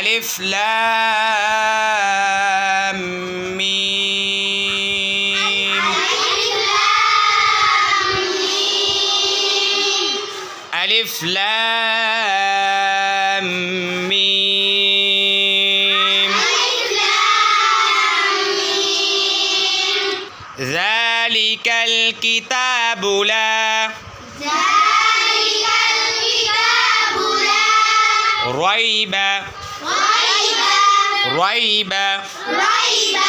ألف لام ميم. ألف لام ميم. ذلك الكتاب لا. ذلك الكتاب لا. ريب. ريب. ريب.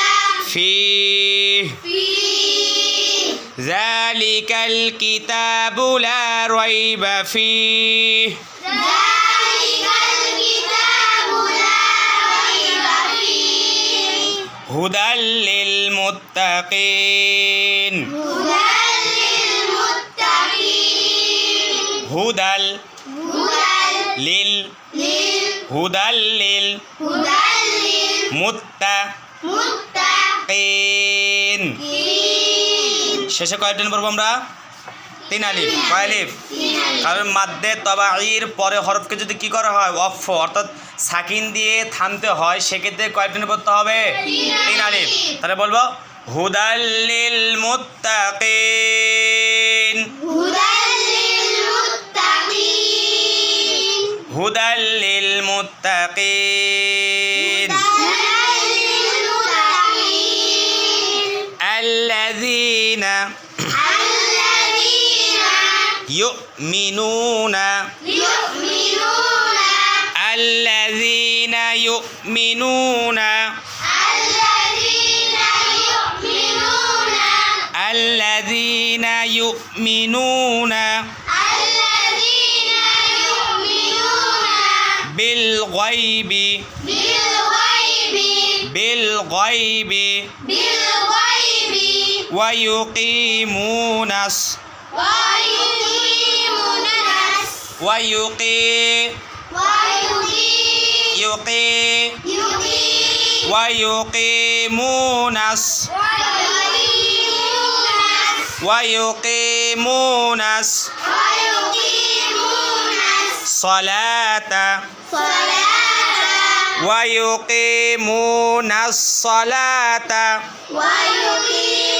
فيه فيه ذلك الكتاب لا ريب فيه. ذلك الكتاب لا ريب فيه. هدى للمتقين. هدى للمتقين. هدى هدى لل لل هدى মুত্তা। শেষে কয়টেন পড়ব আমরা? তিন আলিফ। কয় আলিফ? কারণ মাদ্দে তবাঈর পরে হরফকে যদি কি করা হয়? অফ অর্থাৎ সাকিন দিয়ে থামতে হয় সেক্ষেত্রে কয়টেন পড়তে হবে? তিন আলিফ। তাহলে বলব হুদাল্লিল মুত্তাকিন। হুদাল্লিল মুত্তাকিন। الذين يؤمنون الذين يؤمنون الذين يؤمنون بالغيب بالغيب ويقيمون الص- ويقي يقي ويقيمون ويقيمون الص- الصلاة ويقيمون الصلاة ويقيمون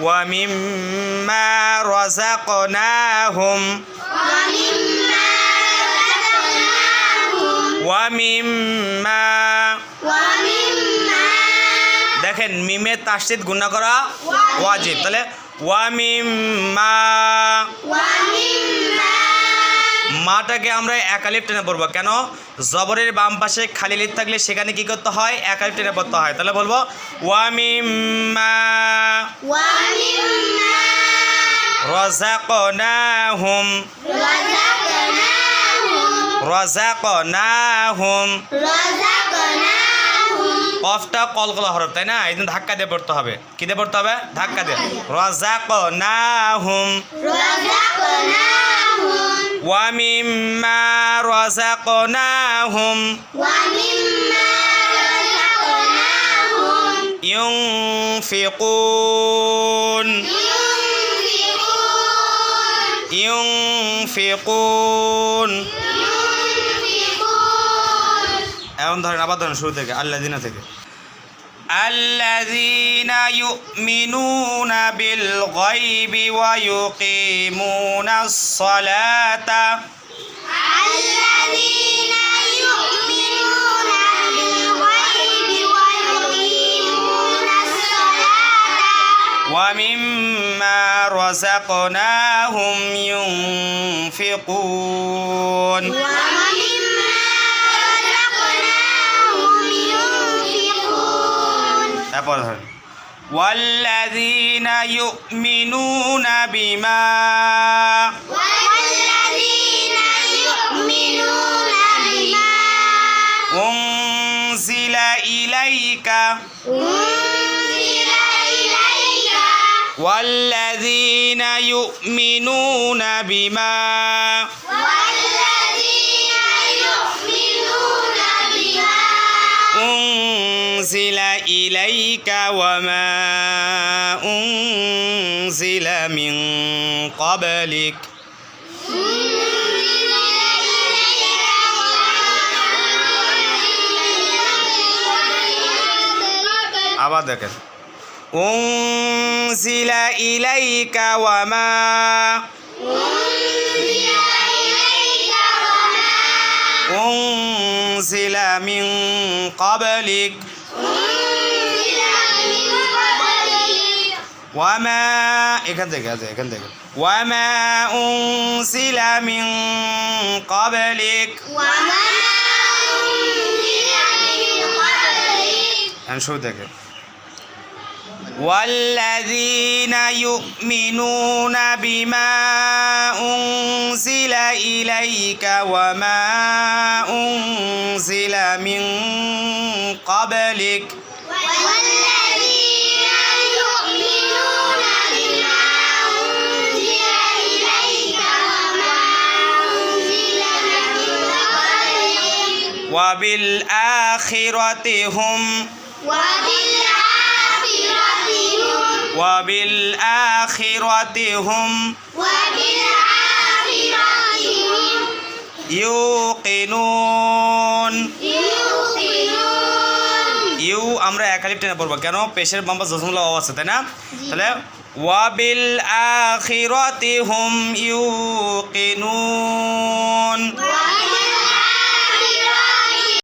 ومما رزقناهم ومما رزقناهم ومما ومما দেখেন মিমের তাসিদ গুণা করা ওয়াজিব তাহলে ওয়ামিম্মা ومما মাটাকে আমরা একালিপ টেনে পড়ব। কেন? জবরের বাম পাশে খালি লিপ থাকলে সেখানে কি করতে হয়? একালিপ টেনে পড়তে হয়। তাহলে বলব ওয়ামিম্মা রজাকনাহুম রজাকনাহুম কফটা কলকলা হরফ তাই না? এই ধাক্কা দিয়ে পড়তে হবে। কি দিয়ে পড়তে হবে? ধাক্কা দিয়ে। না হুম ওয়ামিম্মা রজাকনাহুম ومما رزقناهم ينفقون ينفقون ইউনফিকুন ينفقون এখন ধরেন আবার ধরেন শুরু থেকে আল্লাহ দিনা থেকে الذين يؤمنون بالغيب ويقيمون الصلاة. الذين يؤمنون بالغيب ويقيمون الصلاة. ومما رزقناهم ينفقون. তারপর ধরেন والذين يؤمنون بما والذين يؤمنون بما أنزل أنزل إليك أنزل إليك والذين يؤمنون بما أنزل إليك وما أنزل من قبلك أنزل إليك وما আবার দেখেন أنزل إليك وما أنزل إليك وما أنزل من قبلك أنزل من قبلك ওয়ামা এখান থেকে আছে এখান থেকে ওয়ামা উনসিলা মিন ক্বাবলিক وما أنزل من قبلك এখন শুরু থেকে والذين يؤمنون بما أنزل إليك وما أنزل من قبلك والذين يؤمنون بما أنزل إليك وما أنزل من قبلك وبالآخرة هم وبالآخرة وبالآخرة هم وبالآخرة هم ইউকিনুন يوقنون ইউ আমরা একালিপ টেনে পড়বো কেন পেশের বাম্বা জসমুল্লাহ অব আছে তাই না তাহলে ওয়াবিল আখিরাতি হুম ইউকিনুন وبالآخرة